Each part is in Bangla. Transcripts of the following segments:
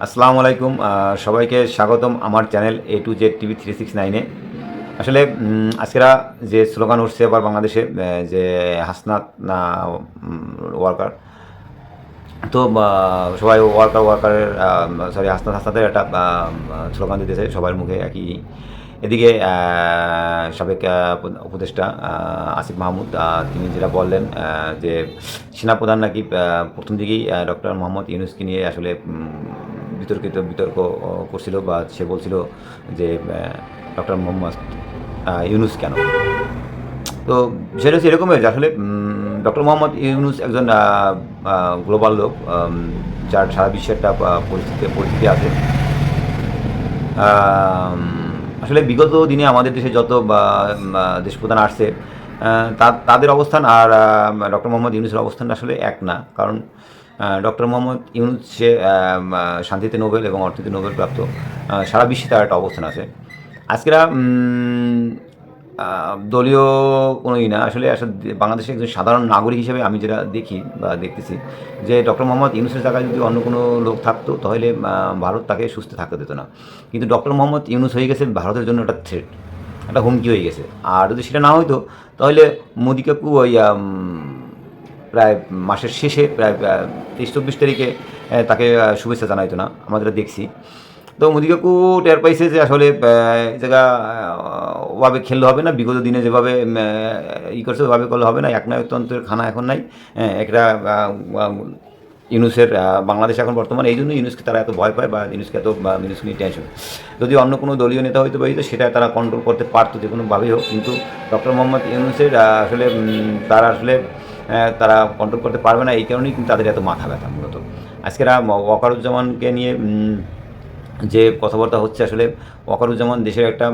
আসসালামু আলাইকুম সবাইকে স্বাগতম আমার channel A to Z TV three six নাইনে আসলে আজকেরা যে স্লোগান উঠছে আবার বাংলাদেশে যে হাসনাত, না ওয়ার্কার, তো সবাই ওয়ার্কার, ওয়ার্কারের সরি, হাসনাত, হাসনাতের একটা স্লোগান দিতেছে, সবার মুখে একই। এদিকে সাবেক উপদেষ্টা আসিফ মাহমুদ তিনি যেটা বললেন যে সেনাপ্রধান নাকি প্রথম দিকেই ডক্টর মোহাম্মদ ইউনুসকে নিয়ে আসলে বিতর্কিত বিতর্ক করছিল বা সে বলছিল যে ডক্টর মোহাম্মদ ইউনুস কেন? তো সেটা হচ্ছে এরকমই যে আসলে ডক্টর মোহাম্মদ ইউনুস একজন গ্লোবাল লোক যার সারা বিশ্বের একটা পরিস্থিতি পরিস্থিতি আছে। আসলে বিগত দিনে আমাদের দেশে যত আহ, দেশপ্রধান আসছে তাদের অবস্থান আর ডক্টর মোহাম্মদ ইউনুসের অবস্থান আসলে এক না। কারণ ডক্টর মোহাম্মদ ইউনুস সে শান্তিতে নোবেল এবং অর্থনীতি নোবেল প্রাপ্ত সারা বিশ্বে তার একটা অবস্থান আছে। আজকেরা দলীয় কোনোই না, আসলে আসলে বাংলাদেশের একজন সাধারণ নাগরিক হিসেবে আমি যেটা দেখি বা দেখতেছি যে, ডক্টর মোহাম্মদ ইউনুসের জায়গায় যদি অন্য কোনো লোক থাকতো, তাহলে ভারত তাকে সুস্থ থাকতে দিত না। কিন্তু ডক্টর মোহাম্মদ ইউনুস হয়ে গেছে ভারতের জন্য একটা থ্রেট একটা হুমকি হয়ে গেছে। আর যদি সেটা না হইতো, তাহলে মোদি কাকু ওই প্রায় মাসের শেষে প্রায় তেইশ চব্বিশ তারিখে তাকে শুভেচ্ছা জানাইতো না। আমাদের দেখছি। তো মোদি কাকু টের পাইছে যে আসলে জায়গা ওভাবে খেললে হবে না। বিগত দিনে যেভাবে ই করছে ওভাবে করলে হবে না। এক নায়কতন্ত্রের খানা এখন নাই। হ্যাঁ, একটা ইউনুসের বাংলাদেশ এখন বর্তমানে। এই জন্য ইউনুসকে তারা এত ভয় পায় বা ইউনুসকে এত বা ইউনুসকে নিয়ে টেনশন যদি অন্য কোনো দলীয় নেতা হয়তো পাইতো সেটা তারা কন্ট্রোল করতে পারতো যে কোনোভাবেই হোক। কিন্তু ডক্টর মোহাম্মদ ইউনুসের আসলে তারা আসলে তারা কন্ট্রোল করতে পারবে না, এই কারণেই কিন্তু তাদের এত মাথা ব্যথা মূলত। আজকেরা ওয়াকারুজ্জামানকে নিয়ে যে কথাবার্তা হচ্ছে আসলে, ওয়াকারুজ্জামান দেশের একটা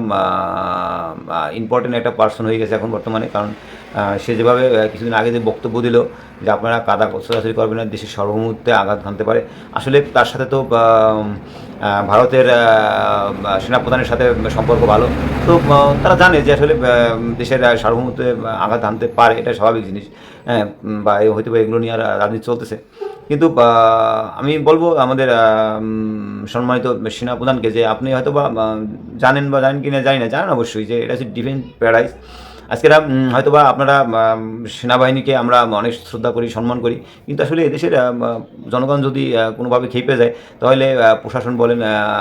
ইম্পর্টেন্ট একটা পার্সন হয়ে গেছে এখন বর্তমানে, কারণ সে যেভাবে কিছুদিন আগে যে বক্তব্য দিল, যে আপনারা কাদা ছোড়াছড়ি করবেন না, দেশের সর্বমুহূর্তে আঘাত হানতে পারে, আসলে তার সাথে তো ভারতের সেনাপ্রধানের সাথে সম্পর্ক ভালো। তো তারা জানে যে আসলে দেশের সার্বভৌমত্বে আঘাত হানতে পারে এটা স্বাভাবিক জিনিস। হ্যাঁ বা হয়তো বা এগুলো নিয়ে আর রাজনীতি চলতেছে। কিন্তু আমি বলব আমাদের সম্মানিত সেনাপ্রধানকে যে আপনি হয়তো বা জানেন বা জানেন কি না জানি না, জানেন অবশ্যই যে এটা হচ্ছে ডিফেন্স প্যারাডাইস। আজকেরা উম, হয়তো বা আপনারা সেনাবাহিনীকে আমরা অনেক শ্রদ্ধা করি সম্মান করি কিন্তু আসলে এদেশের জনগণ যদি কোনোভাবে খেপে যায় তাহলে প্রশাসন বলেন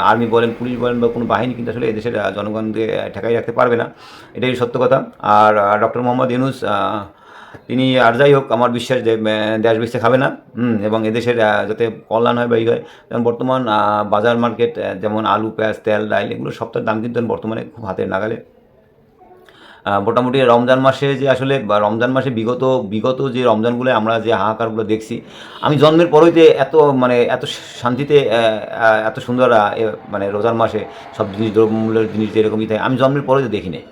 আর্মি বলেন পুলিশ বলেন বা কোনো বাহিনী কিন্তু আসলে এদেশের জনগণকে ঠেকাই রাখতে পারবে না। এটাই সত্য কথা। আর ডক্টর মোহাম্মদ ইউনুস তিনি আর যাই হোক আমার বিশ্বাস যে দেশ বেঁচে খাবে না এবং এদেশের যাতে কল্যাণ হয় বা ই হয় যেমন বর্তমান বাজার মার্কেট যেমন আলু পেঁয়াজ তেল ডাইল এগুলো সবটার দাম কিন্তু বর্তমানে খুব হাতের নাগালে। মোটামুটি রমজান মাসে যে আসলে রমজান মাসে বিগত বিগত যে রমজানগুলো, আমরা যে হাহাকারগুলো দেখছি, আমি জন্মের পরেইতে এত মানে এত শান্তিতে এত সুন্দর মানে রোজার মাসে সব জিনিস দ্রব্যমূল্যের জিনিস যেরকমই থাকে, আমি জন্মের পরেই দেখি নাই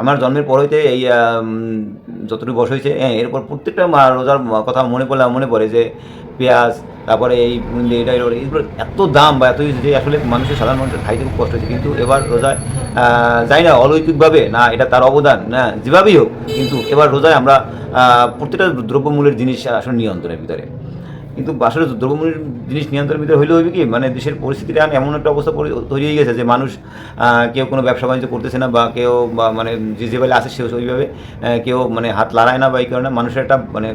আমার জন্মের পরেতে এই যতটুকু বয়স হয়েছে হ্যাঁ এরপর প্রত্যেকটা রোজার কথা মনে পড়লে, মনে পড়ে যে পেঁয়াজ, তারপরে এই এটা এগুলো এত দাম বা এত যে আসলে মানুষের সাধারণ মানুষের খাইতে খুব কষ্ট হচ্ছে কিন্তু এবার রোজায় যাই না, অলৌকিকভাবে, না, এটা তার অবদান, না, যেভাবেই হোক, কিন্তু এবার রোজায় আমরা প্রত্যেকটা দ্রব্যমূল্যের জিনিস আসলে নিয়ন্ত্রণের ভিতরে। কিন্তু আসলে দ্রব্যমূল্যের জিনিস নিয়ন্ত্রণের ভিতরে হইলে হইবে কি? মানে দেশের পরিস্থিতিটা এমন একটা অবস্থা তৈরি হয়ে গেছে যে মানুষ কেউ কোনো ব্যবসা বাণিজ্য করতেছে না বা কেউ বা মানে যে যেভাবে আসে সে ওইভাবে কেউ মানে হাত লাড়ায় না বা এই কারণে মানুষের একটা মানে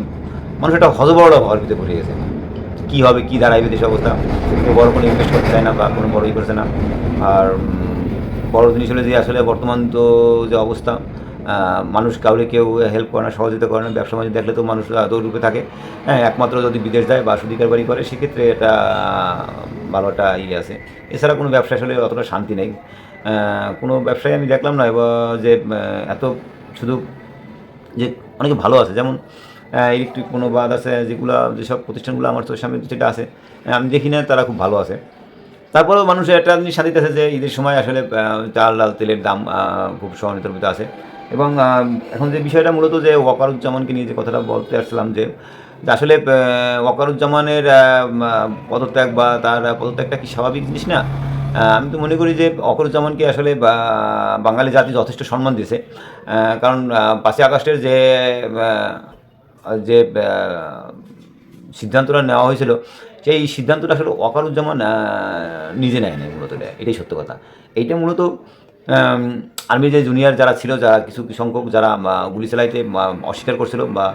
মানুষের একটা হজবড় ঘর ভিতরে পড়ে গেছে। কী হবে, কী দাঁড়াইবে দেশ অবস্থা? বড় কোনো ইনভেস্ট করতে চায় না বা কোনো বড় ই করছে না। আর বড় জিনিস হলে যে আসলে বর্তমান তো যে অবস্থা মানুষ কাউরে কেউ হেল্প করে না, সহযোগিতা করে না, ব্যবসা বাণিজ্য দেখলে তো মানুষ দৌড়রূপে থাকে। হ্যাঁ একমাত্র যদি বিদেশ যায় বা সুদিকার বাড়ি করে, সেক্ষেত্রে এটা ভালো একটা ইয়ে আছে। এছাড়া কোনো ব্যবসা আসলে অতটা শান্তি নেই। কোনো ব্যবসায় আমি দেখলাম না যে এত শুধু যে অনেকে ভালো আছে, যেমন ইলেকট্রিক কোনো বাদ আছে, যেগুলো, যেসব প্রতিষ্ঠানগুলো আমার চোখের সামনে যেটা আছে আমি দেখি না, তারা খুব ভালো আছে। তারপরেও মানুষের একটা জিনিস শান্তিতে আছে যে ঈদের সময় আসলে চাল, ডাল, তেলের দাম খুব সহনীয়তার ভিতরে আছে। এবং এখন যে বিষয়টা মূলত যে ওয়াকারুজ্জামানকে নিয়ে যে কথাটা বলতে আসছিলাম যে আসলে ওয়াকারুজ্জামানের পদত্যাগ বা তার পদত্যাগটা কি স্বাভাবিক জিনিস না? আমি তো মনে করি যে অকরুজ্জামানকে আসলে বাঙালি জাতি যথেষ্ট সম্মান দিয়েছে। কারণ পাঁচই আগস্টের যে যে সিদ্ধান্তটা নেওয়া হয়েছিল সেই সিদ্ধান্তটা আসলে ওয়াকারুজ্জামান আহ, নিজে নেয় না মূলত এটা এটাই সত্য কথা। এইটা মূলত আর্মি যে জুনিয়র যারা ছিল যারা কিছু সংখ্যক যারা গুলি চালাইতে অস্বীকার করছিল বা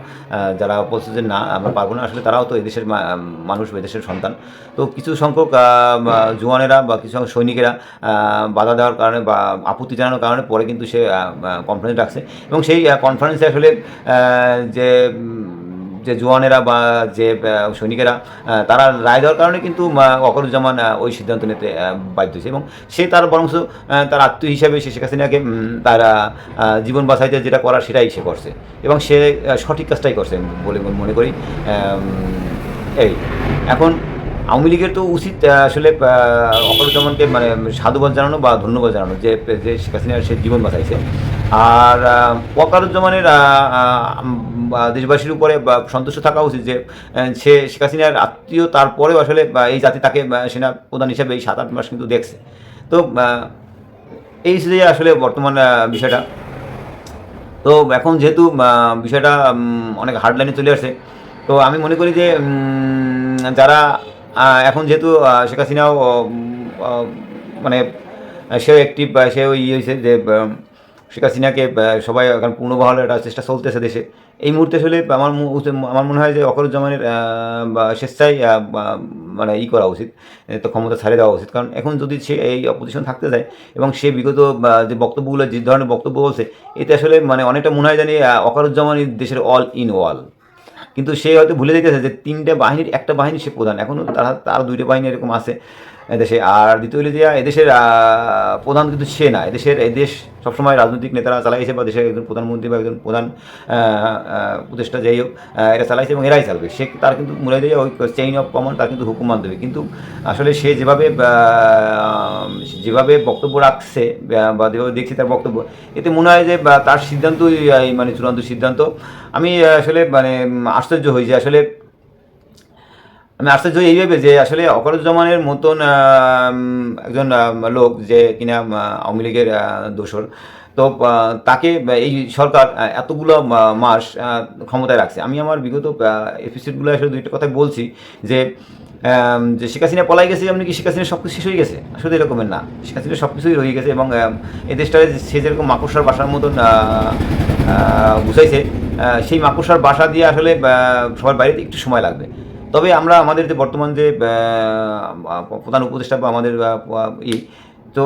যারা বলছে যে না আমরা পারব না আসলে তারাও তো এদেশের মানুষ এদেশের সন্তান। তো কিছু সংখ্যক জোয়ানেরা বা কিছু সৈনিকেরা বাধা দেওয়ার কারণে বা আপত্তি জানানোর কারণে পরে কিন্তু সে কনফারেন্স ডাকছে। এবং সেই কনফারেন্সে আসলে যে যে জোয়ানেরা বা যে সৈনিকেরা তারা রায় দেওয়ার কারণে কিন্তু অকরুজ্জামান ওই সিদ্ধান্ত নিতে বাধ্য হয়েছে এবং সে তার বরংশ তার আত্মীয় হিসাবে সে শেখ হাসিনাকে তার জীবন বাঁচাইতে যেটা করার সেটাই সে করছে এবং সে সঠিক কাজটাই করছে বলে মনে করি এই। এখন আওয়ামী লীগের তো উচিত আসলে অপরুজ্জামানকে মানে সাধুবাদ জানানো বা ধন্যবাদ জানানো যে যে শেখ হাসিনার সে জীবন বাঁচাইছে। আর ওয়াকারুজ্জামানের দেশবাসীর উপরে সন্তুষ্ট থাকা উচিত যে সে শেখ হাসিনার আত্মীয়, তারপরেও আসলে এই জাতি তাকে সেনা প্রধান হিসেবে এই সাত আট মাস কিন্তু দেখছে। তো এই যে আসলে বর্তমান বিষয়টা, তো এখন যেহেতু বিষয়টা অনেক হার্ড লাইনে চলে আসছে তো আমি মনে করি যে যারা এখন যেহেতু শেখ হাসিনাও মানে সেও অ্যাক্টিভ বা ওই ইয়ে হয়েছে যে শেখ হাসিনাকে সবাই এখন পূর্ণবহালের একটা চেষ্টা চলতেছে দেশে। এই মুহূর্তে আসলে আমার আমার মনে হয় যে অকরুজ্জামানের স্বেচ্ছায় মানে ই করা উচিত তো ক্ষমতা ছাড়িয়ে দেওয়া উচিত। কারণ এখন যদি সে এই অপোজিশন থাকতে যায় এবং সে বিগত যে বক্তব্যগুলো, যে ধরনের বক্তব্য বলছে, এতে আসলে মানে অনেকটা মনে হয় জানি অকারুজ্জামানই দেশের অল ইন ওয়াল কিন্তু সে হয়তো ভুলে যেতেছে যে তিনটে বাহিনীর একটা বাহিনী সে প্রধান। এখনও তারা, তার দুইটা বাহিনী এরকম আছে। এদেশে, আর দ্বিতীয় হলো যে এদেশের প্রধান কিন্তু সে না। এদেশের, এদেশ সবসময় রাজনৈতিক নেতারা চালাইছে বা দেশের একজন প্রধানমন্ত্রী বা একজন প্রধান উপদেষ্টা যাই হোক এরা চালাইছে এবং এরাই চালবে। সে তার কিন্তু মনে দিয়ে ওই চেইন অফ কমান্ড তার কিন্তু হুকুম মানতে হবে। কিন্তু আসলে সে যেভাবে যেভাবে বক্তব্য রাখছে, বা- যেভাবে দেখছি তার বক্তব্য, এতে মনে হয় যে তার সিদ্ধান্তই মানে চূড়ান্ত সিদ্ধান্ত। আমি আসলে মানে আশ্চর্য হই যে আসলে আমি আশ্চর্য হই এইভাবে যে আসলে অকরুজ্জামানের মতন একজন লোক যে কিনা আওয়ামী লীগের দোসর তো তাকে এই সরকার এতগুলো মাস ক্ষমতায় রাখছে। আমি আমার বিগত এপিসোডগুলো আসলে দুইটা কথা বলছি যে যে শেখ হাসিনা পলাই গেছে এমনি কি শেখ হাসিনা সব কিছু শেষ হয়ে গেছে। আসলে এরকমের না। শেখ হাসিনা সব কিছুই রয়ে গেছে এবং এ এই দেশটায় সে যেরকম মাকড়সার বাসার মতন গুছাইছে সেই মাকড়সার বাসা দিয়ে আসলে সবার বাইরে একটু সময় লাগবে। তবে আমরা আমাদের যে বর্তমান যে প্রধান উপদেষ্টা বা আমাদের ই তো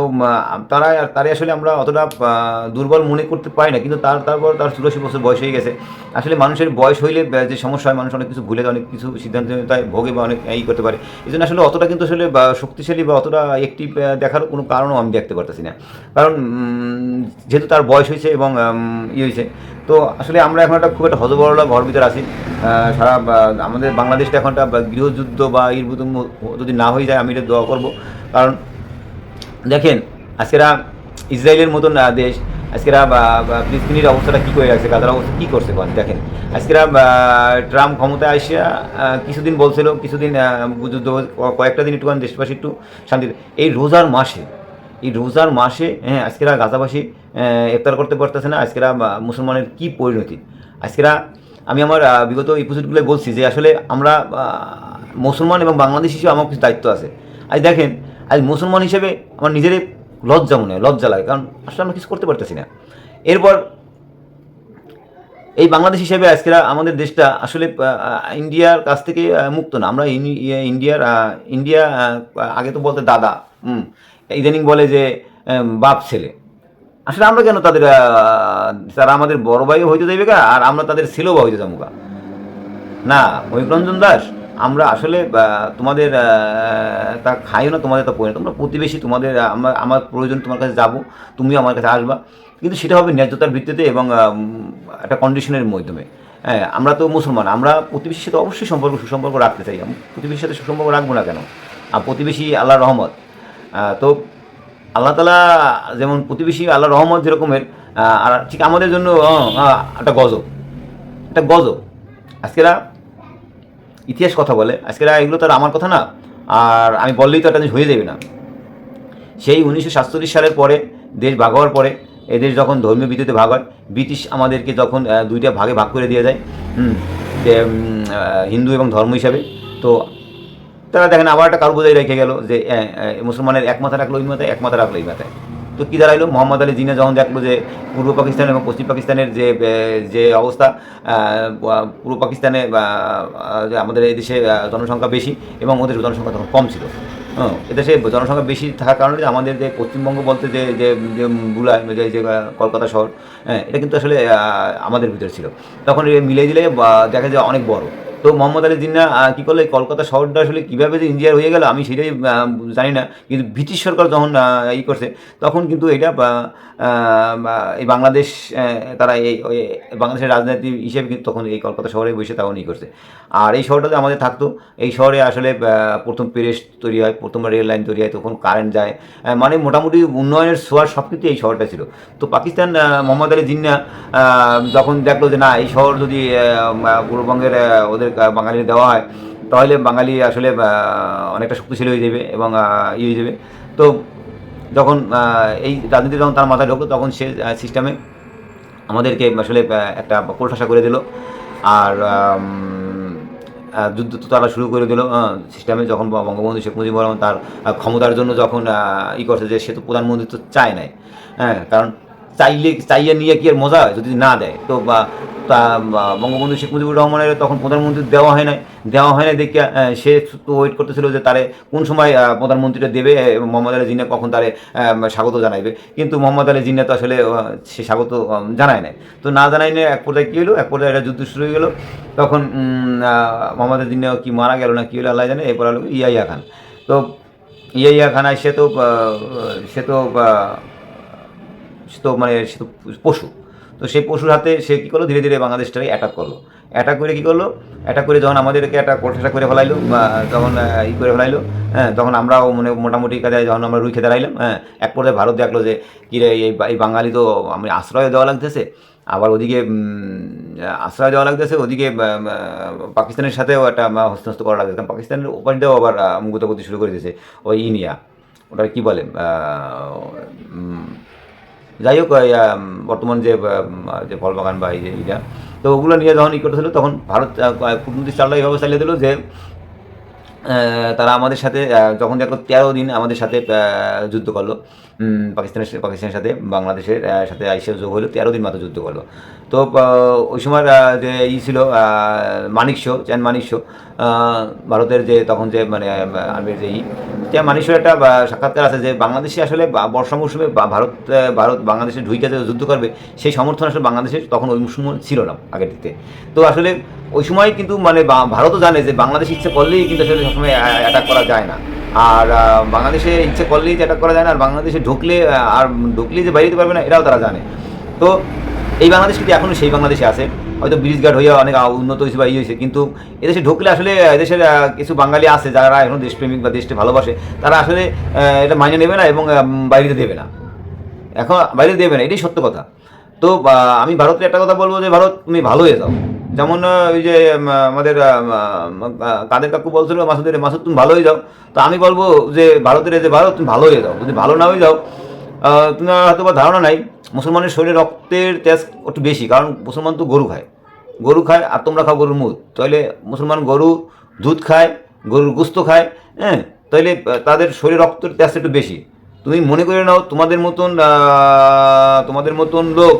তারা তারা আসলে আমরা অতটা দুর্বল মনে করতে পারি না। কিন্তু তার তারপর তার চুরাশি বছর বয়স হয়ে গেছে। আসলে মানুষের বয়স হইলে যে সমস্যা হয় মানুষ অনেক কিছু ভুলে অনেক কিছু সিদ্ধান্ততায় ভোগে বা অনেক ই করতে পারে। এই জন্য আসলে অতটা কিন্তু আসলে শক্তিশালী বা অতটা অ্যাক্টিভ দেখার কোনো কারণও আমি দেখতে পারতেছি না। কারণ যেহেতু তার বয়স হয়েছে এবং উম, ই হয়েছে তো আসলে আমরা এখন একটা খুব একটা হজবরলা ঘর ভিতরে আছি। সারা আমাদের বাংলাদেশটা এখন একটা গৃহযুদ্ধ বা মতো যদি না হয়ে যায় আমি এটা দোয়া করব। কারণ দেখেন, আজকেরা ইসরায়েলের মতন দেশ, আজকেরা ফিলিস্তিনির অবস্থাটা কী করে রাখছে গাজার অবস্থা, কী করছে কোন? দেখেন, আজকেরা ট্রাম্প ক্ষমতায় আসিয়া কিছুদিন বলছিল, কিছুদিন যুদ্ধ কয়েকটা দিন একটু দেশবাসী একটু শান্তি এই রোজার মাসে, এই রোজার মাসে হ্যাঁ আজকেরা গাজাবাসী ইফতার করতে পারতেছে না, আজকেরা মুসলমানের কী পরিণতি? আজকেরা, আমি আমার বিগত এপিসোডগুলো বলছি যে আসলে আমরা মুসলমান এবং বাংলাদেশ হিসেবে আমার কিছু দায়িত্ব আছে। আজ দেখেন আজ মুসলমান হিসেবে আমার নিজেরই লজ্জা মনে হয় লজ্জা লাগে কারণ আসলে আমরা কিছু করতে পারতেছি না। এরপর এই বাংলাদেশ হিসেবে আজকেরা আমাদের দেশটা আসলে ইন্ডিয়ার কাছ থেকে মুক্ত না। আমরা ইয়ে, ইন্ডিয়ার ইন্ডিয়া আগে তো বলতে দাদা হুম ইদানিং বলে যে বাপ ছেলে। আসলে আমরা কেন তাদের তারা আমাদের বড় ভাইও হইতে দেবে আর আমরা তাদের ছেলেও বা হইতে যাব না মহিরঞ্জন দাস আমরা আসলে তোমাদের তা খাইও না, তোমাদের তা পড়ে না। তোমরা প্রতিবেশী, তোমাদের আমার আমার প্রয়োজন, তোমার কাছে যাব, তুমিও আমার কাছে আসবা। কিন্তু সেটা হবে ন্যায্যতার ভিত্তিতে এবং একটা কন্ডিশনের মাধ্যমে। হ্যাঁ আমরা তো মুসলমান, আমরা প্রতিবেশীর সাথে অবশ্যই সম্পর্ক, সুসম্পর্ক রাখতে চাই। প্রতিবেশীর সাথে সুসম্পর্ক রাখব না কেন? আর প্রতিবেশী আল্লাহ রহমত। তো আল্লাহ তালা যেমন প্রতিবেশী আল্লাহ রহমত যেরকমের আর ঠিক আমাদের জন্য একটা গজব। একটা গজব। আজকেরা ইতিহাস কথা বলে। আজকেরা এগুলো তো আর আমার কথা না, আর আমি বললেই তো একটা জিনিস হয়ে যাবে না। সেই উনিশশো সাতচল্লিশ সালের পরে, দেশ ভাগ হওয়ার পরে এদেশ যখন ধর্মীয় ভিত্তিতে ভাগ হয়, ব্রিটিশ আমাদেরকে যখন দুইটা ভাগে ভাগ করে দিয়ে যায় হিন্দু এবং ধর্ম হিসাবে, তো তারা দেখেন আবার একটা কারবোজাই রেখে গেল যে মুসলমানের এক মাথা রাখল ওই মাথায় এক মাথা রাখল এই মাথায়। তো কী দাঁড়াইলো? মোহাম্মদ আলী জিনা যখন দেখল যে পূর্ব পাকিস্তান এবং পশ্চিম পাকিস্তানের যে যে অবস্থা পূর্ব পাকিস্তানে আমাদের এই দেশে জনসংখ্যা বেশি এবং ওদের জনসংখ্যা তখন কম ছিল। হ্যাঁ এদেশে জনসংখ্যা বেশি থাকার কারণে আমাদের যে পশ্চিমবঙ্গ বলতে যে যে বুলায় যে যে কলকাতা শহর হ্যাঁ এটা কিন্তু আসলে আমাদের ভিতরে ছিল। তখন মিলে দিলে দেখা যায় অনেক বড়। তো মোহাম্মদ আলী জিন্না কী করল কলকাতা শহরটা আসলে কীভাবে যে ইন্ডিয়ার হয়ে গেল, আমি সেটাই জানি না। কিন্তু ব্রিটিশ সরকার যখন ই করছে, তখন কিন্তু এটা এই বাংলাদেশ তারা এই বাংলাদেশের রাজনীতি হিসেবে কিন্তু তখন এই কলকাতা শহরে বসে তখন ই করছে। আর এই শহরটাতে আমাদের থাকতো, এই শহরে আসলে প্রথম পেরেস তৈরি হয়, প্রথম রেল লাইন তৈরি হয়, তখন কারেন্ট যায় মানে মোটামুটি উন্নয়নের সোয়ার সব কিছু এই শহরটা ছিল। তো পাকিস্তান মোহাম্মদ আলী জিন্না যখন দেখল যে না, এই শহর যদি পূর্ববঙ্গের ওদের বাঙালির দেওয়া হয়, তাহলে বাঙালি আসলে অনেকটা শক্তিশালী হয়ে যাবে এবং ইয়ে হয়ে যাবে। তো যখন এই রাজনীতি যখন তার মাথায় ঢুকলো, তখন সে সিস্টেমে আমাদেরকে আসলে একটা কোলঠাসা করে দিল। আর যুদ্ধ তো তারা শুরু করে দিল সিস্টেমে যখন বঙ্গবন্ধু শেখ মুজিবুর রহমান তার ক্ষমতার জন্য যখন ই করছে যে সে তো প্রধানমন্ত্রী তো চায় নাই হ্যাঁ কারণ চাইলে, চাইয়ে নিয়ে কি আর মজা হয় যদি না দেয়? তো তা বঙ্গবন্ধু শেখ মুজিবুর রহমানের তখন প্রধানমন্ত্রী দেওয়া হয় নাই, দেওয়া হয় নাই দেখে সে তো ওয়েট করতেছিল যে তারে কোন সময় প্রধানমন্ত্রীটা দেবে মোহাম্মদ আলী জিন্না কখন তারে স্বাগত জানাইবে। কিন্তু মোহাম্মদ আলী জিন্না তো আসলে সে স্বাগত জানায় নাই। তো না জানাই না এক পর্যায়ে কী হলো এক পর্যায়ে একটা যুদ্ধ শুরু হয়ে গেলো। তখন মোহাম্মদ আলী জিন্না কি মারা গেল না কী হলো আল্লাহ জানে? এরপর হলো ইয়াইয়া খান। তো ইয়াইয়া খান সে তো সে তো সে তো মানে সে তো পশু। তো সেই পশুর হাতে সে কী করল? ধীরে ধীরে বাংলাদেশটাকে অ্যাটাক করল। অ্যাটাক করে কী করল? অ্যাটাক করে যখন আমাদেরকে একটা কোঠাসা করে ফেলাইলো তখন ই করে ফেলাইলো হ্যাঁ তখন আমরাও মানে মোটামুটি কাজে যখন আমরা রুই খেতে দাঁড়াইলাম হ্যাঁ এক পর্যায়ে ভারত দেখল যে কী রে এই বাঙালি তো আমি আশ্রয় দেওয়া লাগতেছে। আবার ওদিকে আশ্রয় দেওয়া লাগতেছে ওদিকে পাকিস্তানের সাথেও একটা আহ, হস্তস্থ করা লাগতেছে। কারণ পাকিস্তানের ওপাশটাও আবার মুগত করতে শুরু করে দিয়েছে ওই ইনিয়া ওটা কী বলে? যাই হোক বর্তমান যে যে ফল বাগান বা এই যে তো ওগুলো নিয়ে যখন ই করতেছিল, তখন ভারত কূটনীতি চালটা এইভাবে চালিয়ে দিল যে তারা আমাদের সাথে যখন দেখল তেরো দিন আমাদের সাথে যুদ্ধ করল পাকিস্তানের পাকিস্তানের সাথে, বাংলাদেশের সাথে আইসিএফ যোগ হলো তেরো দিন মাত্র যুদ্ধ করল। তো ওই সময় যে ই ছিল মানিক শো, চ্যান মানিক শো ভারতের যে, তখন যে মানে আর্মির যে ই, চ্যান মানিক শোর একটা সাক্ষাৎকার আছে যে, বাংলাদেশে আসলে বর্ষা মৌসুমে ভারত ভারত বাংলাদেশে ঢুইকে যে যুদ্ধ করবে, সেই সমর্থন আসলে বাংলাদেশে তখন ওই মৌসুম ছিল না, আগের দিকে। তো আসলে ওই সময় কিন্তু মানে ভারতও জানে যে, বাংলাদেশ ইচ্ছে করলেই কিন্তু আসলে সবসময় অ্যাটাক করা যায় না। আর বাংলাদেশে ইচ্ছে করলেই যে অ্যাটাক করা যায় না, আর বাংলাদেশে ঢুকলে আর ঢুকলেই যে বাইরে যেতে পারবে না, এটাও তারা জানে। তো এই বাংলাদেশ কিন্তু এখনও সেই বাংলাদেশে আছে। হয়তো ব্রিজ গার্ড হয়ে অনেক উন্নত হয়েছে বা ইয়ে হয়েছে কিন্তু এদেশে ঢুকলে আসলে এদেশের কিছু বাঙালি আছে যারা এখন দেশপ্রেমিক বা দেশকে ভালোবাসে, তারা আসলে এটা মাইনে নেবে না এবং বাইরে দেবে না। এখন বাইরে দেবে না, এটাই সত্য কথা। তো আমি ভারতের একটা কথা বলব যে, ভারত, তুমি ভালো হয়ে যাও। যেমন ওই যে আমাদের কাদের কাকু বলছিল, মাসুদের, মাসুদ, তুমি ভালো হয়ে যাও। তো আমি বলব যে, ভারতের যে ভারত, তুমি ভালো হয়ে যাও। যদি ভালো না হয়ে যাও তোমার হয়তো বা ধারণা নাই, মুসলমানের শরীরে রক্তের তেজ একটু বেশি, কারণ মুসলমান তো গরু খায়। গরু খায় আর তোমরা খাও গরুর মুদ। তাহলে মুসলমান গরু দুধ খায়, গরুর গুস্ত খায় হ্যাঁ? তাহলে তাদের শরীরে রক্তের তেজ একটু বেশি। তুমি মনে করে নাও, তোমাদের মতন তোমাদের মতন লোক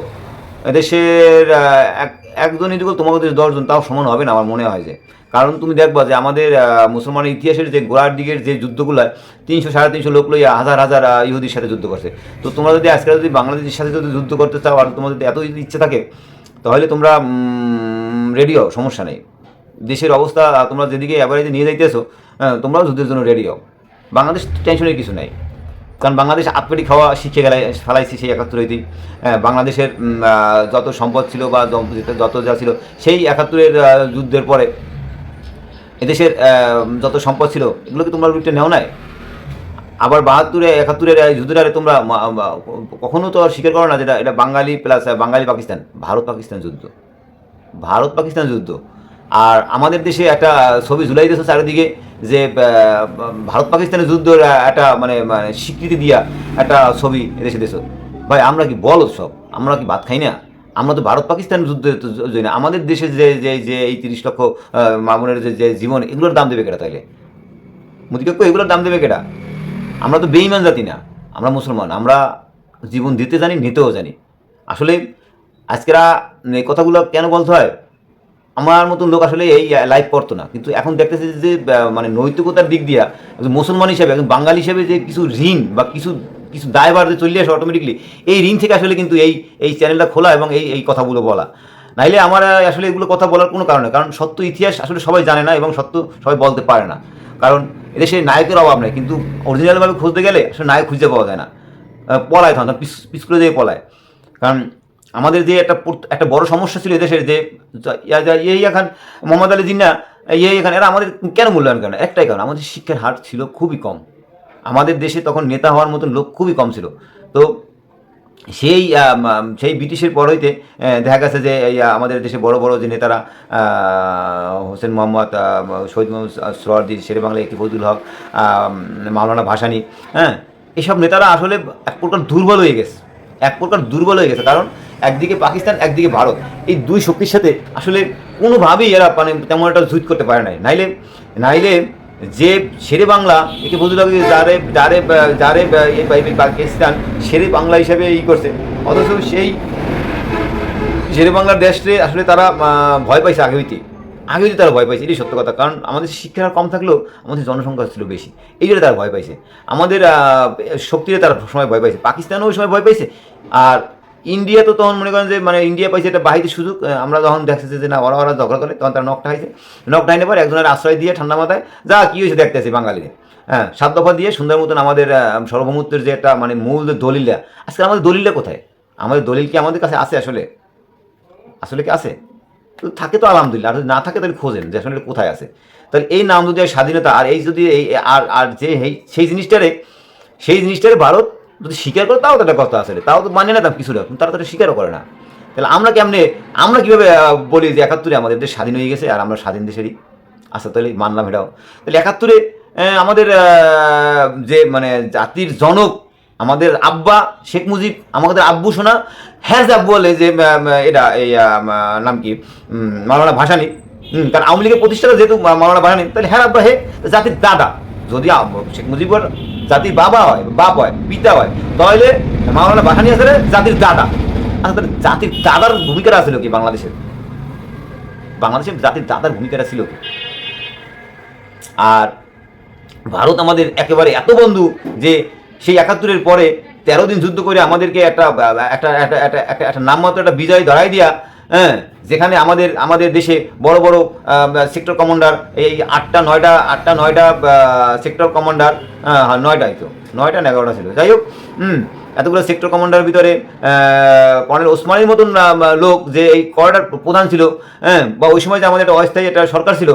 দেশের আহ, এক একজনই যুগল তোমাদের দেশে দশজন তাও সমান হবে না আমার মনে হয় যে। কারণ তুমি দেখবা যে আমাদের মুসলমানের ইতিহাসের যে গোড়ার দিকের যে যুদ্ধগুলো তিনশো সাড়ে তিনশো লোক লইয়া হাজার হাজার ইহুদির সাথে যুদ্ধ করছে। তো তোমরা যদি আজকে যদি বাংলাদেশের সাথে যদি যুদ্ধ করতে চাও আর তোমাদের যদি এত যদি ইচ্ছে থাকে তাহলে তোমরা রেডি হও সমস্যা নেই। দেশের অবস্থা তোমরা যেদিকে অ্যাভারেজে নিয়ে যাইতেছো তোমরাও যুদ্ধের জন্য রেডি হও। বাংলাদেশ টেনশনের কিছু নাই। কারণ বাংলাদেশ আপেটি খাওয়া শিখে গেলে, ফেলাইছি সেই একাত্তর হইতেই বাংলাদেশের যত সম্পদ ছিল বা যত যা ছিল, সেই একাত্তরের যুদ্ধের পরে এদেশের যত সম্পদ ছিল এগুলো কি তোমরা লুটে নেও নাই? আবার বাহাত্তরে, একাত্তরের আরে তোমরা কখনো তো আর স্বীকার করো না যেটা, এটা বাঙালি প্লাস বাঙালি পাকিস্তান ভারত পাকিস্তান যুদ্ধ। ভারত পাকিস্তান যুদ্ধ। আর আমাদের দেশে একটা ছবি জুলাই দিয়েছে চারিদিকে যে ভারত পাকিস্তানের যুদ্ধের একটা মানে মানে স্বীকৃতি দিয়া একটা ছবি এদেশে দেশ ভাই, আমরা কি বল সব আমরা কি ভাত খাই না? আমরা তো ভারত পাকিস্তান যুদ্ধে জড়ি না। আমাদের দেশে যে যে যে এই তিরিশ লক্ষ মামুনের যে যে জীবন, এগুলোর দাম দেবে কেটা তাইলে? মুদি কাকু, এগুলোর দাম দেবে কেটা আমরা তো বেইমান জাতি না। আমরা মুসলমান। আমরা জীবন দিতে জানি, নিতেও জানি। আসলে আজকেরা এই কথাগুলো কেন বলতে হয়? আমার মতন লোক আসলে এই লাইভ করতো না। কিন্তু এখন দেখতেছে যে মানে নৈতিকতার দিক দিয়া মুসলমান হিসাবে, একজন বাঙালি হিসেবে যে কিছু ঋণ বা কিছু কিছু দায়ভার যে চলে আসে অটোমেটিকলি এই ঋণ থেকে আসলে কিন্তু এই এই চ্যানেলটা খোলা এবং এই এই কথাগুলো বলা। নাইলে আমার আসলে এগুলো কথা বলার কোনো কারণ কারণ সত্য, ইতিহাস আসলে সবাই জানে না এবং সত্য সবাই বলতে পারে না। কারণ এদেশে নায়কের অভাব নেই। কিন্তু অরিজিনালভাবে খুঁজতে গেলে আসলে নায়ক খুঁজে পাওয়া যায় না। পলায় তখন পিস পিস করে দিয়ে পলায়। কারণ আমাদের যে একটা একটা বড় সমস্যা ছিল এদেশের যে যা- ইয়া- যা- ইয়ে খান মোহাম্মদ আলী জিন্না ইয়ে খান এরা আমাদের কেন মূল্যায়ন করে না? একটাই কারণ আমাদের শিক্ষার হার ছিল খুবই কম। আমাদের দেশে তখন নেতা হওয়ার মতন লোক খুবই কম ছিল। তো সেই সেই ব্রিটিশের পর হইতে দেখা গেছে যে এই, আমাদের দেশে বড় বড় যে নেতারা হোসেন মোহাম্মদ শহীদ মোহাম্মদ সরদি শেরে বাংলা একটি ফজুল হক মাওলানা ভাসানি হ্যাঁ এসব নেতারা আসলে এক প্রকার দুর্বল হয়ে গেছে। এক প্রকার দুর্বল হয়ে গেছে। কারণ একদিকে পাকিস্তান একদিকে ভারত। এই দুই শক্তির সাথে আসলে কোনোভাবেই এরা মানে তেমন একটা যুদ্ধ করতে পারে নাই। নাইলে নাইলে যে শেরে বাংলা একে বুঝতে হবে যারে যারে যারে পাকিস্তান শেরে বাংলা হিসাবে ই করছে। অথচ সেই শেরে বাংলার দেশে আসলে তারা ভয় পাইছে আগে হইতে। আগে হইতে তারা ভয় পাইছে এটাই সত্য কথা। কারণ আমাদের শিক্ষার কম থাকলেও আমাদের জনসংখ্যা ছিল বেশি। এই জন্য তারা ভয় পাইছে। আমাদের আহ, শক্তিতে তারা সময় ভয় পাইছে। পাকিস্তানও ওই সময় ভয় পাইছে। আর ইন্ডিয়া তো তখন মনে করেন যে মানে ইন্ডিয়া পাইছে একটা বাহিরের সুযোগ আমরা যখন দেখতেছি যে না ওরা ওরা ঝগড়া করে তখন তারা নকটা হয়েছে। নকটা হইনে পর একজনের আশ্রয় দিয়ে ঠান্ডা মাথায় যা কী হয়েছে দেখতেছি বাঙালিদের। হ্যাঁ সাত দফা দিয়ে সুন্দর মতন আমাদের আহ, যে একটা মানে মূল যে দলিলটা আজকে আমাদের দলিলটা কোথায়? আমাদের দলিল কি আমাদের কাছে আছে আসলে? আসলে কি আছে? তো থাকে তো আলহামদুলিল্লাহ আর যদি না থাকে তাহলে খোঁজেন যে আসলে কোথায় আছে। তাহলে এই নাম যদি স্বাধীনতা আর এই যদি এই আর আর যে সেই জিনিসটারে সেই জিনিসটারে ভারত যদি স্বীকার করে, তাও তো একটা কথা আসলে তাও তো মানে না তার কিছুটা। তারা তো স্বীকারও করে না। তাহলে আমরা কেমনে, আমরা কীভাবে বলি যে একাত্তরে আমাদের দেশ স্বাধীন হয়ে গেছে আর আমরা স্বাধীন দেশেরই? আচ্ছা তাহলে মানলাম এটাও। তাহলে একাত্তরে আমাদের যে মানে জাতির জনক, আমাদের আব্বা শেখ মুজিব, আমাদের আব্বু শোনা হ্যাঁ আব্বু বলে যে এটা, এই নাম কি? মাওলানা ভাসানি। কারণ আওয়ামী লীগের প্রতিষ্ঠাতা যেহেতু মাওলানা ভাসানি, তাহলে হ্যাঁ আব্বা, হে, জাতির দাদা। যদি শেখ মুজিবুর জাতির বাবা হয়, বাপ হয়, পিতা হয়, তাহলে মাওলানা ভাসানি আসলে জাতির দাদা। আচ্ছা জাতির দাদার ভূমিকাটা ছিল কি বাংলাদেশের? বাংলাদেশের জাতির দাদার ভূমিকাটা ছিল কি? আর ভারত আমাদের একেবারে এত বন্ধু যে সেই একাত্তরের পরে তেরো দিন যুদ্ধ করে আমাদেরকে একটা একটা একটা একটা নামমাত্র একটা বিজয় ধরাই দিয়া হ্যাঁ যেখানে আমাদের আমাদের দেশে বড় বড় সেক্টর কমান্ডার এই আটটা, নয়টা আটটা, নয়টা সেক্টর কমান্ডার নয়টাই তো, নয়টা এগারোটা ছিল। যাই হোক, হুম, এতগুলো সেক্টর কমান্ডার ভিতরে কর্নেল ওসমানের মতন লোক যে এই কর্ডার প্রধান ছিল হ্যাঁ বা ওই সময় যে আমাদের একটা অস্থায়ী একটা সরকার ছিল,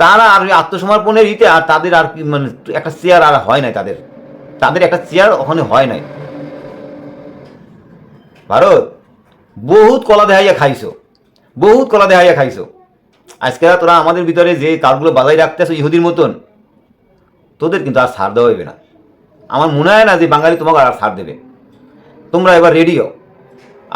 তারা আর আত্মসমর্পণের ইতে আর তাদের আর মানে একটা চেয়ার আর হয় নাই তাদের। তাদের একটা চেয়ার ওখানে হয় নাই। ভারত বহুত কলা দেখাইয়া খাইছো। বহুত কলা দেখাইয়া খাইছো। আজকে তোরা আমাদের ভিতরে যে কারগুলো বাজাই রাখতেছো ইহুদির মতন, তোদের কিন্তু আর ছাড় দেওয়া হইবে না। আমার মনে হয় না যে বাঙালি তোমাকে আর ছাড় দেবে। তোমরা এবার রেডিও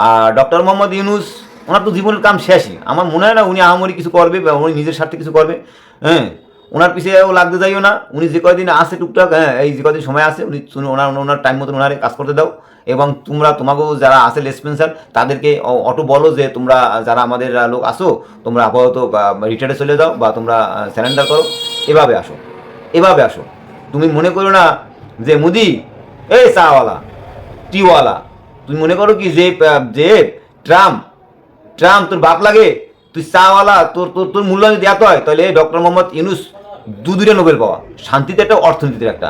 আর ডক্টর মোহাম্মদ ইউনুস, ওনার তো জীবনের কাম শেষই। আমার মনে হয় না উনি আহামরি কিছু করবে বা উনি নিজের স্বার্থে কিছু করবে। হ্যাঁ ওনার পিছিয়েও লাগতে যাইও না। উনি যে কয়দিন আসে টুকটাক হ্যাঁ এই যে কয়দিন সময় আছে, উনি ওনার ওনার টাইম মতন ওনারে কাজ করতে দাও। এবং তোমরা তোমাকেও যারা আছে লেসপেন্সার তাদেরকে অটো বলো যে তোমরা যারা আমাদের লোক আসো তোমরা আপাতত রিটায়ারে চলে যাও বা তোমরা স্যারেন্ডার করো। এভাবে আসো। এভাবে আসো। তুমি মনে করো না যে মুদি এই চাওয়ালা টিওয়ালা, তুমি মনে করো কি যে যে ট্রাম্প ট্রাম্প তোর বাপ লাগে, তুই চাওয়ালা তোর তোর তোর মূল্য যদি এত হয়, তাহলে ডক্টর মোহাম্মদ ইউনুস দু দুটো নোবেল পাওয়া। শান্তিতে একটা অর্থনীতিতে একটা।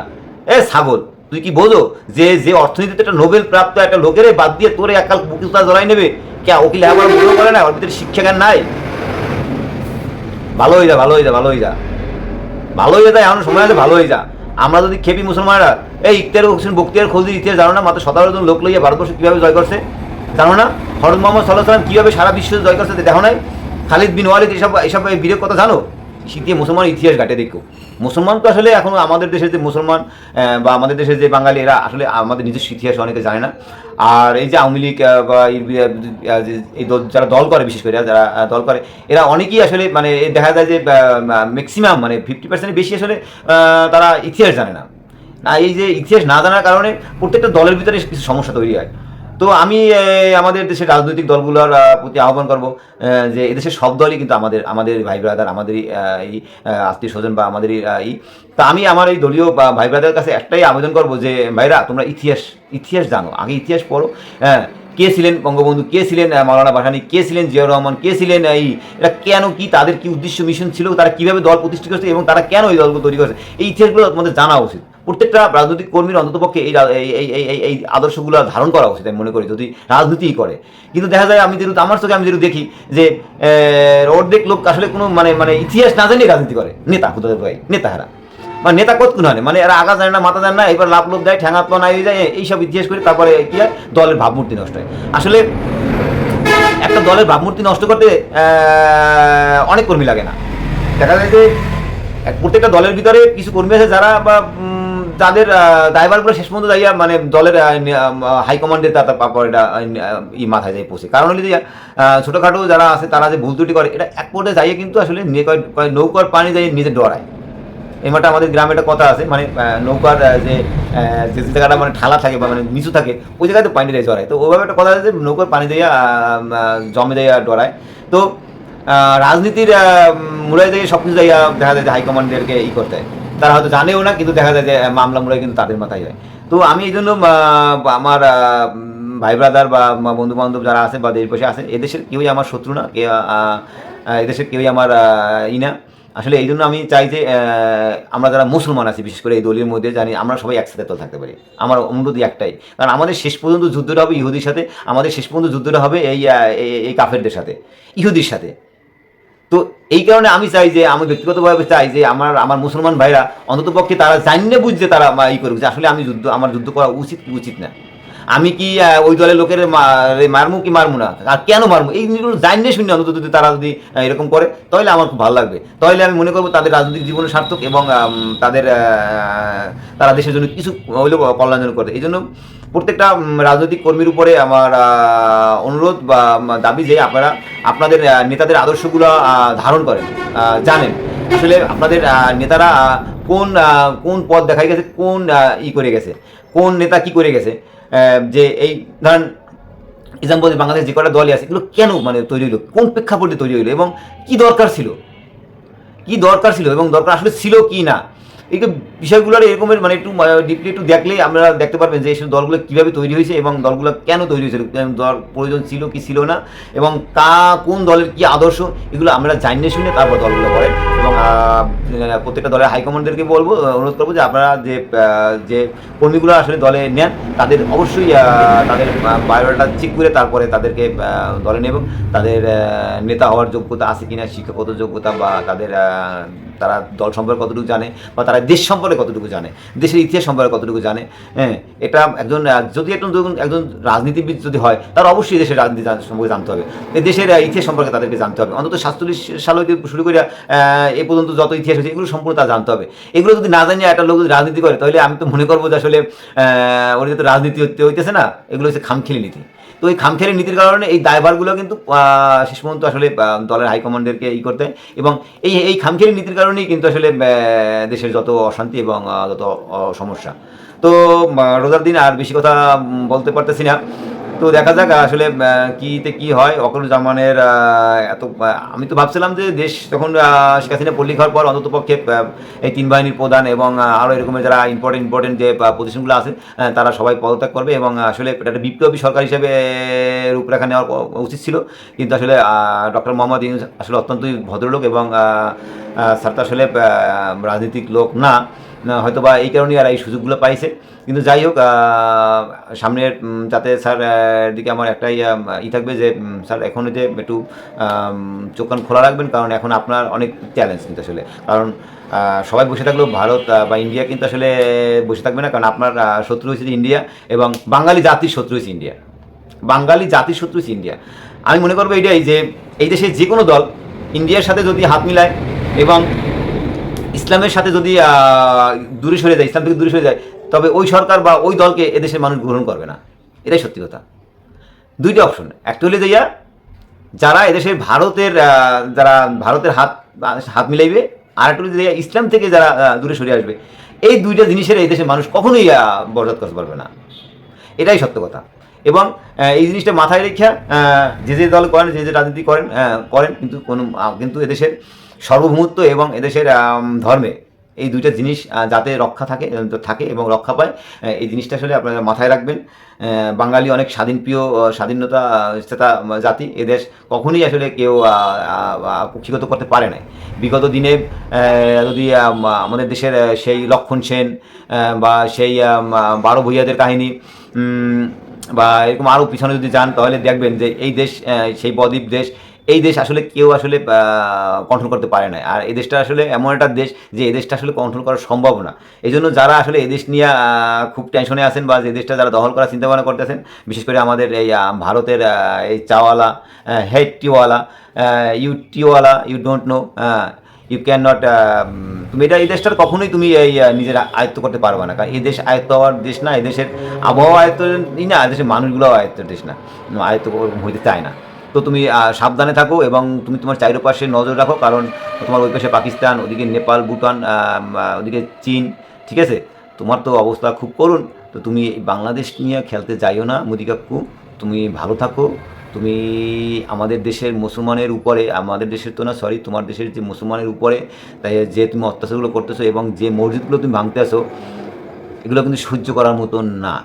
এ ছাগল। তুই কি বোঝো? যে যে অর্থনীতিতে একটা নোবেল প্রাপ্ত একটা লোকের বাদ দিয়ে তোরে একাল বুকিস্তা জড়াই নেবে, কে ওকিল আমার মনে করে না? ওর ভিতরে শিক্ষা জ্ঞান নাই? ভালো হয়ে যা, ভালো হয়ে যা, ভালো হয়ে যা। ভালো হয়ে যায় এমন সময় আছে, ভালো হয়ে যা। আমরা যদি খেপি মুসলমানরা, এই ইখতিয়ার হোসেন বক্তিয়ার খোঁজ ইতিহাস জানো না? মাত্র সতেরো জন লোক লইয়া ভারতবর্ষ কীভাবে জয় করছে, জানো না? হরত মোহাম্মদ সাল্লাহ সাল্লাম কীভাবে সারা বিশ্ব জয় করছে, দেখো নাই? খালিদ বিন ওয়ালিদ, এসব এসব বিরোধ কথা জানো? শীতে মুসলমান ইতিহাস ঘাটে দেখো। মুসলমান তো আসলে এখন আমাদের দেশের যে মুসলমান বা আমাদের দেশের যে বাঙালি, এরা আসলে আমাদের নিজস্ব ইতিহাস অনেকে জানে না। আর এই যে আওয়ামী লীগ বা এই যারা দল করে, বিশেষ করে যারা দল করে, এরা অনেকেই আসলে মানে দেখা যায় যে ম্যাক্সিমাম মানে ফিফটি পার্সেন্টের বেশি আসলে তারা ইতিহাস জানে না। না এই যে ইতিহাস না জানার কারণে প্রত্যেকটা দলের ভিতরে কিছু সমস্যা তৈরি হয়। তো আমি আমাদের দেশের রাজনৈতিক দলগুলোর প্রতি আহ্বান করব যে এদেশের সব দলই কিন্তু আমাদের আমাদের ভাই ব্রাদার আমাদেরই এই আত্মীয় স্বজন বা আমাদেরই আহ, ই। তা আমি আমার এই দলীয় বা ভাই ব্রাদারের কাছে একটাই আবেদন করব যে ভাইরা তোমরা ইতিহাস ইতিহাস জানো আগে ইতিহাস পড়ো হ্যাঁ কে ছিলেন বঙ্গবন্ধু কে ছিলেন আহ, মাওলানা ভাসানী কে ছিলেন জিয়াউর রহমান কে ছিলেন এই এরা কেন কি তাদের কি উদ্দেশ্য মিশন ছিল তারা কীভাবে দল প্রতিষ্ঠা করেছে এবং তারা কেন এই দলগুলো তৈরি করেছে এই ইতিহাসগুলো তোমাদের জানা উচিত। প্রত্যেকটা রাজনৈতিক কর্মীর অন্ততপক্ষে এই এই এই আদর্শগুলো ধারণ করা উচিত আমি মনে করি, যদি রাজনীতিই করে। কিন্তু দেখা যায় আমি যেহেতু আমার চোখে আমি যেহেতু দেখি যে অর্ধেক লোক আসলে কোনো মানে মানে ইতিহাস না জানিয়ে রাজনীতি করে। নেতা, খুদা ভাই, নেতাহারা। মানে নেতা কতক্ষণ হয় মানে এরা আগা জানে না, মাথা জানে না, এবার লাভ লোভ দেয় ঠ্যাঙা পানা হয়ে যায় এইসব ইতিহাস করে তারপরে কি হয়? দলের ভাবমূর্তি নষ্ট হয়। আসলে একটা দলের ভাবমূর্তি নষ্ট করতে অনেক কর্মী লাগে না। দেখা যায় যে প্রত্যেকটা দলের ভিতরে কিছু কর্মী আছে যারা বা যাদের ড্রাইভারগুলো শেষ পর্যন্ত যাইয়া মানে দলের হাইকমান্ডের তার তারপর এটা ই মাথায় যায় পৌঁছে। কারণ হলো যে ছোটোখাটো যারা আছে, তারা যে ভুল ত্রুটি করে, এটা এক পর্যায়ে যাইয়ে কিন্তু আসলে নৌকার পানি যাই নিজে ডরায়। এই মাঠে আমাদের গ্রামে একটা কথা আছে মানে নৌকার যে যে জায়গাটা মানে ঠালা থাকে বা মানে নিচু থাকে, ওই জায়গাতে পানি দিয়ে জড়ায়। তো ওইভাবে একটা কথা আছে যে, নৌকার পানি দিয়ে জমে দিয়ে ডরায়। তো রাজনীতির মূলে দিয়ে সব কিছু দেখা যায় যে হাইকমান্ডেরকে ই করতে হয়। তারা হয়তো জানেও না, কিন্তু দেখা যায় যে মামলা মূলে কিন্তু তাদের মাথায় হয় তো আমি এই জন্য আমার ভাই ব্রাদার বা বন্ধু বান্ধব যারা আছে বা দেশ বসে আছে, এদেশের কেউই আমার শত্রু না এদেশের কেউই আমার ই না। আসলে এই জন্য আমি চাই যে আমরা যারা মুসলমান আছি, বিশেষ করে এই দলীয় মধ্যে, জানি আমরা সবাই একসাথে তো থাকতে পারি। আমার অনুরোধই একটাই। কারণ আমাদের শেষ পর্যন্ত যুদ্ধটা হবে ইহুদির সাথে, আমাদের শেষ পর্যন্ত যুদ্ধটা হবে এই- এই কাফেরদের সাথে, ইহুদির সাথে। তো এই কারণে আমি চাই যে, আমি ব্যক্তিগতভাবে চাই যে, আমার আমার মুসলমান ভাইরা অন্তত পক্ষে তারা জানিয়ে বুঝছে তারা ই করুক যে, আসলে আমি যুদ্ধ, আমার যুদ্ধ করা উচিত কি উচিত না। আমি কি ওই দলের লোকের মারমু কি মারমু না? আর কেন মারমু? এই জিনিসগুলো জানিয়ে শুনি অন্তত যদি তারা যদি এরকম করে, তাহলে আমার খুব ভালো লাগবে। তাহলে আমি মনে করব তাদের রাজনৈতিক জীবনে সার্থক এবং তাদের তারা দেশের জন্য কিছু হইলেও কল্যাণজনক করে। এই জন্য প্রত্যেকটা রাজনৈতিক কর্মীর উপরে আমার অনুরোধ বা দাবি যে আপনারা, আপনাদের নেতাদের আদর্শগুলো ধারণ করেন জানেন। আসলে আপনাদের নেতারা কোন কোন পথ দেখাই গেছে, কোন ই করে গেছে, কোন নেতা কি করে গেছে যে এই, ধরেন এক্সাম্পল বাংলাদেশ যে কটা দলই আছে, এগুলো কেন মানে তৈরি হলো কোন প্রেক্ষাপটে তৈরি হলো এবং কি দরকার ছিল? কি দরকার ছিল? এবং দরকার আসলে ছিল কি না? এই বিষয়গুলোর এরকমের মানে একটু ডিপলি একটু দেখলেই আমরা দেখতে পারবেন যে এইসব দলগুলো কীভাবে তৈরি হয়েছে এবং দলগুলো কেন তৈরি হয়েছে দল প্রয়োজন ছিল কি ছিল না, এবং কা, কোন দলের কি আদর্শ, এগুলো আমরা জানিয়ে শুনে তারপর দলগুলো করেন প্রত্যেকটা দলের হাইকমান্ডদেরকে বলব অনুরোধ করব যে আপনারা যে যে কর্মীগুলো আসলে দলে নেন, তাদের অবশ্যই তাদের বায়োডাটা চেক করে তারপরে তাদেরকে দলে নেব তাদের নেতা হওয়ার যোগ্যতা আছে কিনা, শিক্ষাগত যোগ্যতা বা তাদের তারা দল সম্পর্কে কতটুকু জানে বা তারা দেশ সম্পর্কে কতটুকু জানে, দেশের ইতিহাস সম্পর্কে কতটুকু জানে হ্যাঁ এটা একজন যদি একজন একজন রাজনীতিবিদ যদি হয়, তার অবশ্যই দেশের রাজনীতি সম্পর্কে জানতে হবে। দেশের ইতিহাস সম্পর্কে তাদেরকে জানতে হবে। অন্তত সাতচল্লিশ সাল শুরু করে এ পর্যন্ত যত ইতিহাস হয়েছে এগুলো সম্পূর্ণ তা জানতে হবে। এগুলো যদি না জানিয়ে একটা লোক যদি রাজনীতি করে, তাহলে আমি তো মনে করব যে আসলে ওর তো রাজনীতি হতে হইতেছে না, এগুলো হচ্ছে খামখেলি নীতি। তো এই খামখেয়ালি নীতির কারণে এই দায়ভারগুলো কিন্তু শেষ পর্যন্ত আসলে দলের হাইকমান্ডেরকে ই করতে এবং এই এই খামখেয়ালি নীতির কারণেই কিন্তু আসলে দেশের যত অশান্তি এবং যত সমস্যা। তো রোজার দিন আর বেশি কথা বলতে পারতেছি না। তো দেখা যাক আসলে কিতে কি হয়। অকল জামানের এত আমি তো ভাবছিলাম যে দেশ তখন শেখ হাসিনা পল্লী খাওয়ার পর অন্তত পক্ষে এই তিন বাহিনীর প্রধান এবং আরও এরকমের যারা ইম্পর্টেন্ট ইম্পর্টেন্ট যে প্রতিষ্ঠানগুলো আছে তারা সবাই পদত্যাগ করবে এবং আসলে এটা একটা বিপ্লবী সরকার হিসেবে রূপরেখা নেওয়া উচিত ছিল। কিন্তু আসলে ডক্টর মোহাম্মদ ইউনুস আসলে অত্যন্তই ভদ্রলোক এবং স্যার আসলে রাজনীতিক লোক না, হয়তো বা এই কারণেই আর এই সুযোগগুলো পাইছে। কিন্তু যাই হোক সামনের যাতে স্যার দিকে আমার একটাই ই থাকবে যে স্যার এখন যে একটু আম, চোখ খোলা রাখবেন কারণ এখন আপনার অনেক চ্যালেঞ্জ কিন্তু আসলে। কারণ সবাই বসে থাকলেও ভারত বা ইন্ডিয়া কিন্তু আসলে বসে থাকবে না কারণ আপনার শত্রু হয়েছে ইন্ডিয়া এবং বাঙালি জাতির শত্রু হয়েছে ইন্ডিয়া। বাঙালি জাতির শত্রু হচ্ছে ইন্ডিয়া। আমি মনে করব এটাই যে এই দেশের যে কোনো দল ইন্ডিয়ার সাথে যদি হাত মিলায় এবং ইসলামের সাথে যদি দূরে সরে যায়, ইসলাম থেকে দূরে সরে যায়, তবে ওই সরকার বা ওই দলকে এদেশের মানুষ গ্রহণ করবে না। এটাই সত্যি কথা। দুইটা অপশন একটা হলে যাইয়া যারা এদেশের ভারতের যারা ভারতের হাত হাত মিলাইবে, আর একটা হলে ইসলাম থেকে যারা দূরে সরে আসবে, এই দুইটা জিনিসের এই দেশের মানুষ কখনোই বরজাত করতে পারবে না। এটাই সত্য কথা। এবং এই জিনিসটা মাথায় রেখে যে যে দল করেন, যে যে রাজনীতি করেন করেন, কিন্তু কোনো কিন্তু এদেশের সার্বভৌমত্ব এবং এদেশের ধর্মে। এই দুইটা জিনিস যাতে রক্ষা থাকে থাকে এবং রক্ষা পায় এই জিনিসটা আসলে আপনারা মাথায় রাখবেন। বাঙালি অনেক স্বাধীনপ্রিয় স্বাধীনতা চেতা জাতি। এদেশ কখনোই আসলে কেউ কুক্ষিগত করতে পারে নাই। বিগত দিনে যদি আমাদের দেশের সেই লক্ষণ সেন বা সেই বারো ভূঁইয়াদের কাহিনী বা এরকম আরও পিছনে যদি যান, তাহলে দেখবেন যে এই দেশ সেই বদ্বীপ দেশ এই দেশ আসলে কেউ আসলে কন্ট্রোল করতে পারে না। আর এই দেশটা আসলে এমন একটা দেশ যে এই দেশটা আসলে কন্ট্রোল করা সম্ভব না। এই জন্য যারা আসলে এই দেশ নিয়ে খুব টেনশনে আছেন বা যে দেশটা যারা দখল করার চিন্তা ভাবনা করতেছেন, বিশেষ করে আমাদের এই ভারতের এই চাওয়ালা হেড টিওয়ালা you টিওয়ালা you don't know you can not তুমি এটা, এই দেশটার কখনোই তুমি এই নিজের আয়ত্ত করতে পারবে না। কারণ এই দেশ আয়ত্ত হওয়ার দেশ না, এই দেশের আবহাওয়া আয়ত্ত না দেশের মানুষগুলোও আয়ত্তের দেশ না। আয়ত্ত হইতে চায় না। তো তুমি সাবধানে থাকো এবং তুমি তোমার চারিপাশে নজর রাখো, কারণ তোমার ওই পাশে পাকিস্তান, ওদিকে নেপাল, ভুটান ওদিকে চীন, ঠিক আছে? তোমার তো অবস্থা খুব করুন তো তুমি বাংলাদেশ নিয়ে খেলতে যাইও না, মুদি কাকু। তুমি ভালো থাকো। তুমি আমাদের দেশের মুসলমানের উপরে, আমাদের দেশের তো না সরি তোমার দেশের যে মুসলমানের উপরে, তাই যে তুমি অত্যাচারগুলো করতেছো এবং যে মসজিদগুলো তুমি ভাঙতে আসো এগুলো কিন্তু সহ্য করার মতন না।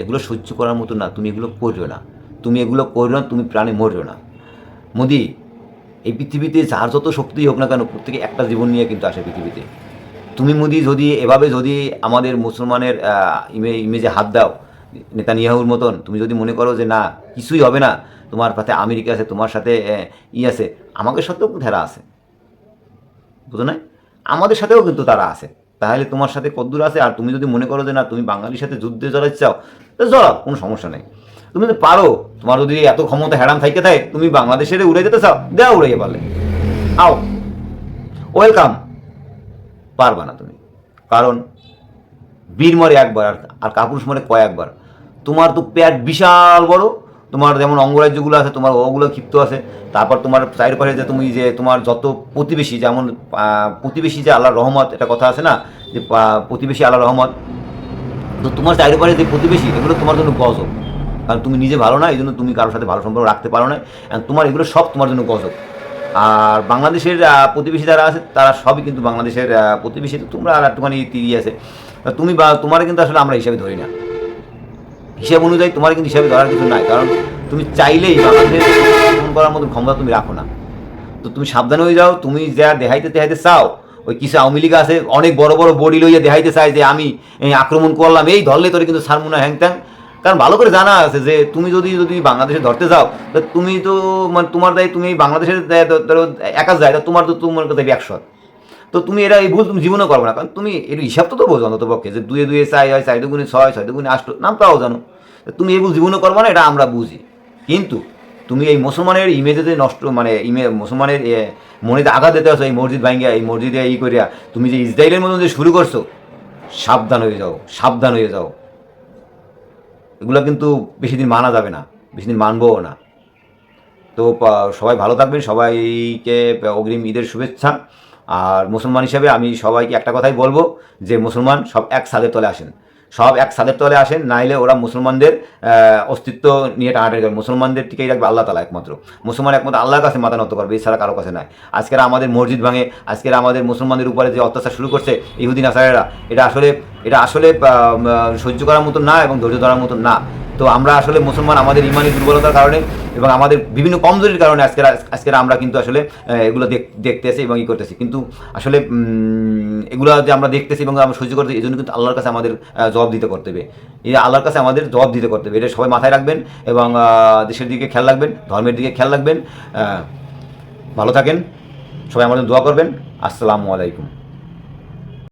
এগুলো সহ্য করার মতো না, তুমি এগুলো করো না। তুমি এগুলো করো না, তুমি প্রাণে মরো না। মোদি, এই পৃথিবীতে যার যত শক্তি হোক না কেন, প্রত্যেকে একটা জীবন নিয়ে কিন্তু আসে পৃথিবীতে। তুমি মোদি, যদি এভাবে যদি আমাদের মুসলমানের ইমে, ইমেজে হাত দাও, নেতানিয়াহুর মতন, তুমি যদি মনে করো যে না, কিছুই হবে না, তোমার সাথে আমেরিকা আছে, তোমার সাথে ই আছে, আমাদের সাথেও তারা আছে। বুঝো না আমাদের সাথেও কিন্তু তারা আছে। তাহলে তোমার সাথে কদ্দূর আছে? আর তুমি যদি মনে করো যে না, তুমি বাঙালির সাথে যুদ্ধে জড়াতে চাও, তো জড়াও, কোনো সমস্যা নেই। তুমি যদি পারো, তোমার যদি এত ক্ষমতা হ্যারাম থাইকে থাকে, তুমি বাংলাদেশের উড়ে যেতে চাও দেও উড়াইয়ে পারলে। আও। ওয়েলকাম পারবা না তুমি। কারণ, বীর মরে একবার, আর আর কাপুরুষ মরে কয়েকবার তোমার তো পেট বিশাল বড়। তোমার যেমন অঙ্গরাজ্যগুলো আছে, তোমার ওগুলো ক্ষিপ্ত আছে। তারপর তোমার চারিপাশে যে তুমি যে তোমার যত প্রতিবেশী, যেমন প্রতিবেশী যে আল্লাহর রহমত, এটা কথা আছে না? যে প্রতিবেশী আল্লাহর রহমত। তো তোমার চারিপাশে যে প্রতিবেশী, এগুলো তোমার জন্য গজব। কারণ তুমি নিজে ভালো না, এই জন্য তুমি কারোর সাথে ভালো সম্পর্ক রাখতে পারো না। তোমার এগুলো সব তোমার জন্য গজব। আর বাংলাদেশের প্রতিবেশী যারা আছে, তারা সবই কিন্তু বাংলাদেশের প্রতিবেশী। তোমরা আর একটুখানি তিরিয়ে আছে। তুমি বা, তোমার কিন্তু আসলে আমরা হিসাবে ধরি না। হিসাব অনুযায়ী তোমার কিন্তু হিসাবে ধরার কিছু নাই। কারণ তুমি চাইলেই বাংলাদেশের আক্রমণ করার মতো ক্ষমতা তুমি রাখো না। তো তুমি সাবধান হয়ে যাও, তুমি যা দেখাইতে দেখাইতে চাও, ওই কিছু আওয়ামী লীগ আছে, অনেক বড় বড় বডি লইয়া দেখাইতে চায় যে আমি আক্রমণ করলাম, এই ধরলে তোরে কিন্তু সারমুনা হ্যাংত্যাং। কারণ ভালো করে জানা আছে যে তুমি যদি যদি বাংলাদেশে ধরতে যাও, তা তুমি তো মানে তোমার দায় তুমি বাংলাদেশের ধরো একা যায়, তা তোমার তো তোমার কথা একশো তো তুমি এটা এই ভুল তুমি জীবনও করবে না, কারণ তুমি এর হিসাব তো তো বোঝো অন্তত পক্ষে যে দুয়ে দুয়ে চাই হয়, চাই দুগুণে ছয় ছয় দুগুণে আষ্ট নাম তাও জানো তুমি এই ভুল জীবনও করবে না, এটা আমরা বুঝি। কিন্তু তুমি এই মুসলমানের ইমেজে যে নষ্ট মানে ইমে মুসলমানের মনেতে আঘাত দিতে আসো এই মসজিদ ভাঙ্গিয়া, এই মসজিদে ই করিয়া, তুমি যে ইসরায়েলের মতন যে শুরু করছ, সাবধান হয়ে যাও, সাবধান হয়ে যাও। এগুলো কিন্তু বেশি দিন মানা যাবে না, বেশি দিন মানবও না। তো সবাই ভালো থাকবেন, সবাইকে অগ্রিম ঈদের শুভেচ্ছা। আর মুসলমান হিসেবে আমি সবাইকে একটা কথাই বলব, যে মুসলমান সব এক সাদের তলে আসেন। সব এক সাদের তলে আসেন নাইলে ওরা মুসলমানদের অস্তিত্ব নিয়ে টানাটানি করে। মুসলমানদের টিকেই রাখবে আল্লাহ তালা একমাত্র। মুসলমান একমাত্র আল্লাহর কাছে মাথা নত করবে, এছাড়া কারও কাছে নয় আজকের আমাদের মসজিদ ভাঙে, আজকের আমাদের মুসলমানদের উপরে যে অত্যাচার শুরু করছে, ইহুদিন আসারেরা এটা আসলে এটা আসলে সহ্য করার মতো না এবং ধৈর্য ধরার মতো না। তো আমরা আসলে মুসলমান, আমাদের ইমানি দুর্বলতার কারণে এবং আমাদের বিভিন্ন কমজোরির কারণে আজকের আজকের আমরা কিন্তু আসলে এগুলো দেখ- দেখতেছি এবং ই করতেছি। কিন্তু আসলে এগুলো যে আমরা দেখতেছি এবং আমরা সহ্য করতেছি এই জন্য কিন্তু আল্লাহর কাছে আমাদের জবাব দিতে করতে হবে। এই আল্লাহর কাছে আমাদের জবাব দিতে করতে হবে। এটা সবাই মাথায় রাখবেন এবং দেশের দিকে খেয়াল রাখবেন, ধর্মের দিকে খেয়াল রাখবেন। ভালো থাকেন। সবাই আমাদের দোয়া করবেন। আসসালামু আলাইকুম।